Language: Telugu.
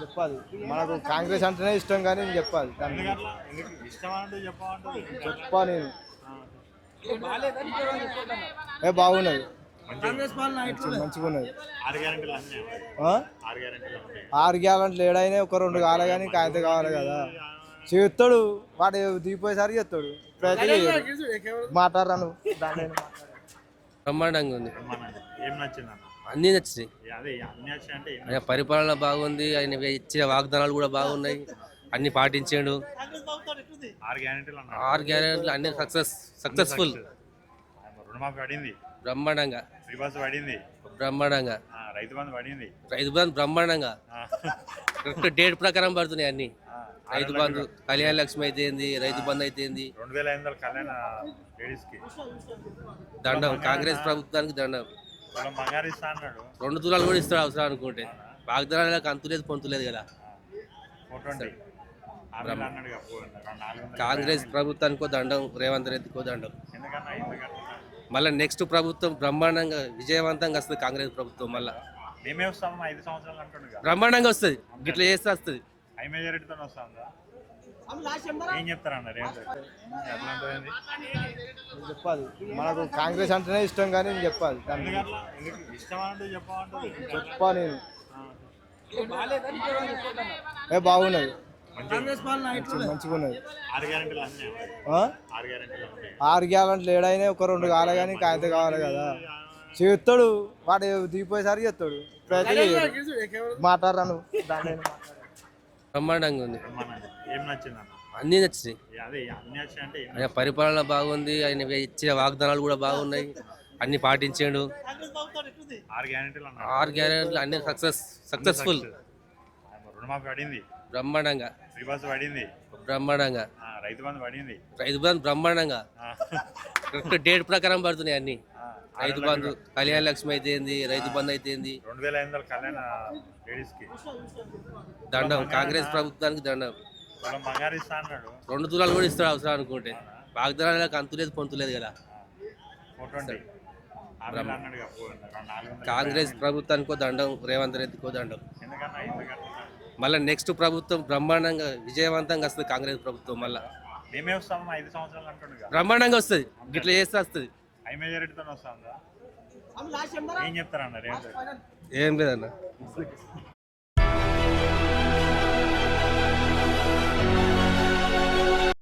చెప్పాలి. మనకు కాంగ్రెస్ అంటేనే ఇష్టం కానీ నేను చెప్పాలి. చెప్పా నేను. ఏ బాగున్నది. మంచిగున్నది. మంచిగా ఉన్నది ఆరు గ్యారెంట్లు ఏడైనా ఒక రెండు కావాలి కానీ కాగితం కావాలి కదా. చేస్తాడు. వాడు దిగిపోయేసరికి చేస్తాడు. ప్రయత్నం మాట్లాడరాను దాని బ్రహ్మాండంగా ఉంది. బ్రహ్మాండంగా. ఏం నచ్చింది అన్న నచ్చినాయి. అదే అన్ని వచ్చి అంటే ఏం ఆయన పరిపాలన బాగుంది ఆయన ఇచ్చిన వాగ్దానాలు కూడా బాగున్నాయి. అన్ని పాటించాడు. ఆరు గ్యారెంటీలు అన్నారు. ఆరు గ్యారెంటీలు అన్ని సక్సెస్ సక్సెస్ఫుల్ బ్రహ్మాండంగా. బ్రహ్మాండంగా. ఆ, రైతు బంధు పడింది. రైతు బంధు బ్రహ్మాండంగా. కరెక్ట్ డేట్ ప్రకారం పడుతున్నాయి అన్ని. రైతు బంధు కళ్యాణ లక్ష్మి అయితే ఏంది రైతు బంధు అయితే ఏంది రెండు వేల ఐదు వందల కళ్యాణ లేడీస్కి దండం. కాంగ్రెస్ ప్రభుత్వానికి దండం. తులం బంగారు ఇస్తా అన్నాడు. రెండు తులాలు కూడా ఇస్తాడు అవసరం అనుకుంటే. వాగ్దానాలకు అంతులేదు పొంతులేదు కదా. కాంగ్రెస్ ప్రభుత్వానికో దండం రేవంత్ రెడ్డికో దండం. మళ్ళీ నెక్స్ట్ ప్రభుత్వం బ్రహ్మాండంగా విజయవంతంగా వస్తుంది కాంగ్రెస్ ప్రభుత్వం మళ్ళీ. బ్రహ్మాండంగా వస్తుంది. గిట్ల చేస్తే వస్తుంది. హై మెజారిటీతో వస్తుందా? ఏం? ఎట్లా ఉంటుంది చెప్పాలి. మనకు కాంగ్రెస్ అంటేనే ఇష్టం కానీ నేను చెప్పాలి. దాని గురించి. ఎందుకట్లా? ఎందుకు? ఇష్టం అంటే చెప్పమంటే చెప్పా నేను. ఏ బాగున్నది. మంచి- మంచిగా ఉన్నది ఆరు గ్యారెంటీలు అన్నీ ఆ? ఆరు గ్యారెంటీలు ఉన్నాయి ఆరు గ్యాలంట్లు ఏడైనా ఒక రెండు కావాలి కానీ కాగితం కావాలి కదా. చేస్తాడు వాడు దిగిపోయేసరికి చేస్తాడు. ప్రయత్నం మాట్లాడరాను దాన్ని నేను మాట్లాడను. బ్రహ్మాండంగా ఉంది. ఏం నచ్చింది అన్న? అన్నీ నచ్చినాయి. అదే అన్ని వచ్చి అంటే ఏం ఆయన పరిపాలన బాగుంది ఆయన ఇచ్చిన వాగ్దానాలు కూడా బాగున్నాయి అన్ని పాటించాడు. ఆరు గ్యారెంటీలు అన్నారు ఆరు గ్యారెంటీలు అన్ని సక్సెస్ సక్సెస్ఫుల్ రుణమాఫీ పడింది. బ్రహ్మాండంగా. పడింది. బ్రహ్మాండంగా. ఆ, రైతు బంధు పడింది. రైతు బంధు బ్రహ్మాండంగా. ఆ, కరెక్ట్ డేట్ ప్రకారం పడుతున్నాయి అన్ని. రైతు బంధు కళ్యాణ లక్ష్మి అయితే ఏంది? రైతు బంధు అయితే ఏంది? రెండు వేల ఐదు వందల కళ్యాణ లేడీస్కి దండం. కాంగ్రెస్ ప్రభుత్వానికి దండం. బంగారు ఇస్తా అన్నాడు. రెండు తులాలు కూడా ఇస్తాడు అవసరం అనుకుంటే. వాగ్దానాలకు అంతులేదు పొంతులేదు కదా. Four twenty. హామీలు అన్నాడు కదా, ఫోర్ నాలుగు వందలు కాంగ్రెస్ ప్రభుత్వానికో దండం రేవంత్ రెడ్డికో దండం. ఎందుకన్నా ఎందుకన్నా మళ్ళీ నెక్స్ట్ ప్రభుత్వం బ్రహ్మాండంగా విజయవంతంగా వస్తుంది కాంగ్రెస్ ప్రభుత్వం మళ్ళీ. మేమే వస్తాము ఐదు సంవత్సరాలు అంటుండు కదా. బ్రహ్మాండంగా వస్తుంది. గిట్ల చేస్తే వస్తుంది. హై మెజారిటీతో వస్తుందా? ఏం చెప్తారు అన్నారు ఏం చెప్తారు? ఏం లేదన్న.